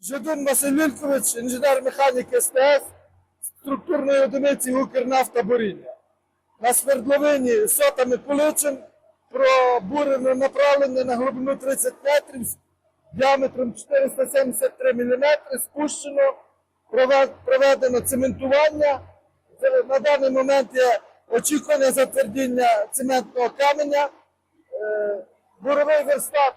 Жидун Василь Вількович, інженер-механік СТС, структурної одиниці Укрнафта Буріння. На свердловині сотами Куличин пробурено направлення на глибину 30 метрів діаметром 473 мм, спущено, проведено цементування. На даний момент є очікування затвердіння цементного каменя. Е, Буровий верстат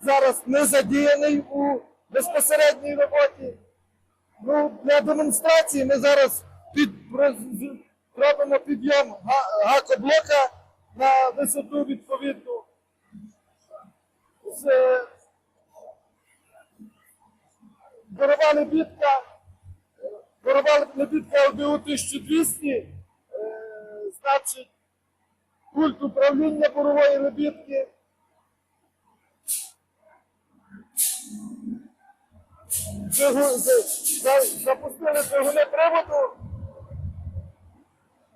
зараз не задіяний у безпосередній роботі. Ну, для демонстрації ми зараз під, робимо підйом гакоблока на висоту відповідну. З е, борова лебідка, борова лебідка ОДУ 1200, е, значить пульт управління борової лебідки. Запустили двигуни приводу.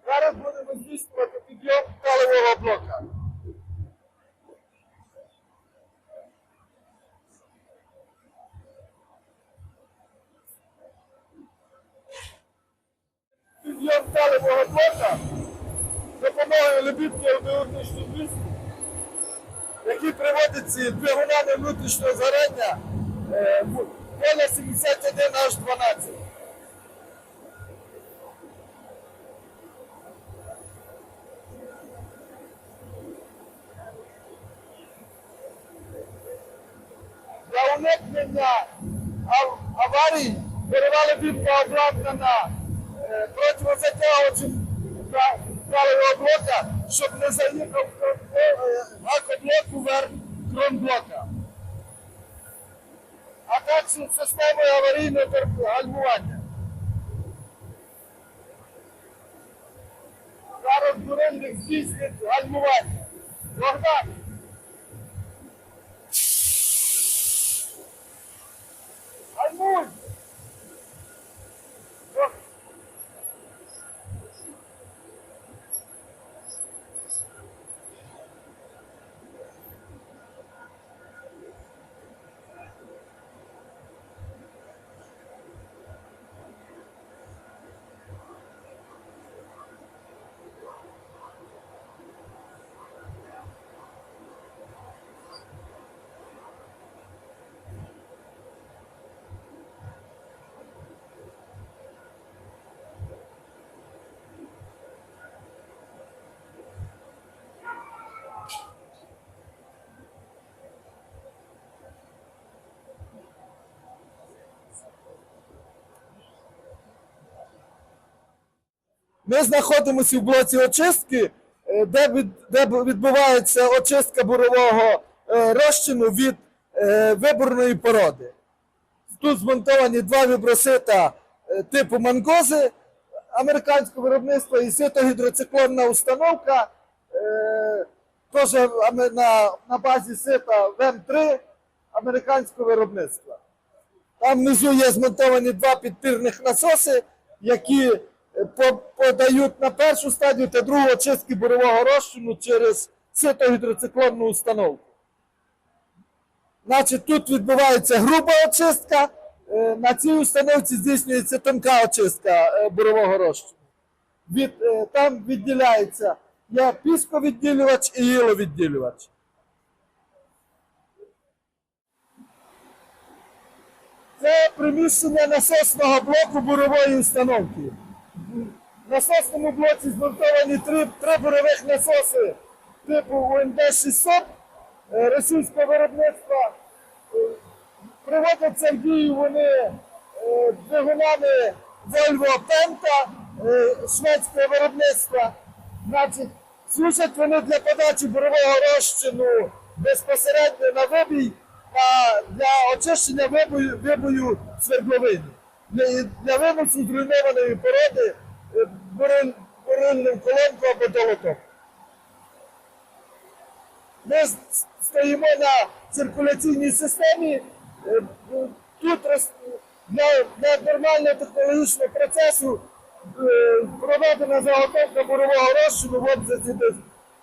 Зараз будемо здійснювати підйом паливого блока. Блока з допомогою лебідки одночного 200 які приводяться двигунами внутрішнього згорання в- поля 71 аж 12. Для уникнення ав- аварій виривали бітка обладнана противозатягувачем пра- правого блока, щоб не заїхав гакоблок уверх кронблока. А також системою аварійного гальмування. Зараз бурильник здійснює гальмування. Богдан! Гальмуй! Ми знаходимося в блоці очистки, е, де, від, де відбувається очистка бурового е, розчину від е, виборної породи. Тут змонтовані два вібросита типу мангози американського виробництва і сито-гідроциклонна установка, теж на, на базі сита ВМ3 американського виробництва. Там внизу є змонтовані два підпірних насоси, які подають на першу стадію та другу очистки бурового розчину через сито-гідроциклонну установку. Значить, тут відбувається груба очистка, е, на цій установці здійснюється тонка очистка е, бурового розчину. Від, е, там відділяється є пісковідділювач і гіловідділювач. Це приміщення насосного блоку бурової установки. Насосному блоці змонтовані три, три бурових насоси типу УНД-600 е, російського виробництва. Е, Приводяться в дію вони е, двигунами Volvo Penta шведського виробництва. Значить, служать вони для подачі бурового розчину безпосередньо на вибій на, для очищення вибою, вибою свердловини. Для, для зруйнованої породи е, колонку або долоток. Ми стоїмо на циркуляційній системі, Е, Тут на нормального технологічного процесу е, проведена заготовка бурового розчину в обсязі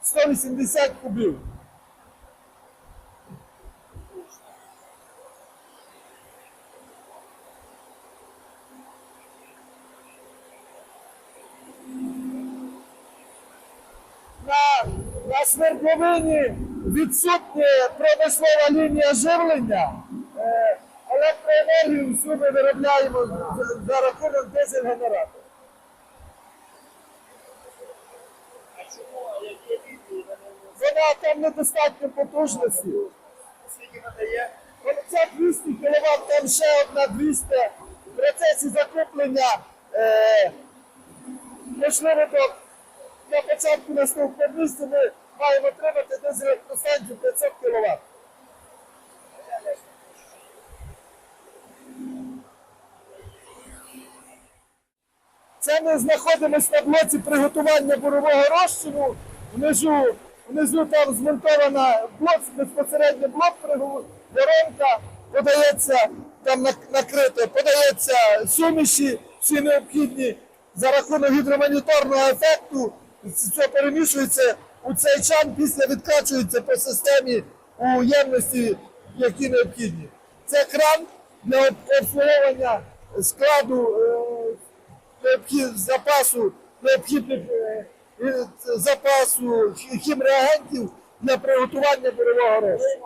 180 кубів. На, на свердловині відсутня промислова лінія живлення. Е, електроенергію всю ми виробляємо за, рахунок дизель-генератора. Вона там недостатньо потужності. скільки надає? Ця 200 кВт, там ще одна 200 в процесі закуплення. Е, можливо, до, на початку наступного місяця ми маємо отримати десь електростанцію 500 кВт. Це ми знаходимося на блоці приготування бурового розчину. Внизу, внизу там змонтована блок, безпосередньо блок. Воронка подається там накрито, подається суміші, всі необхідні за рахунок гідромоніторного ефекту. Це перемішується у цей чан, після відкачується по системі у ємності, які необхідні. Це кран для обслуговування складу е, необхід, запасу необхідних е, запасу хімреагентів для приготування бурового розчину.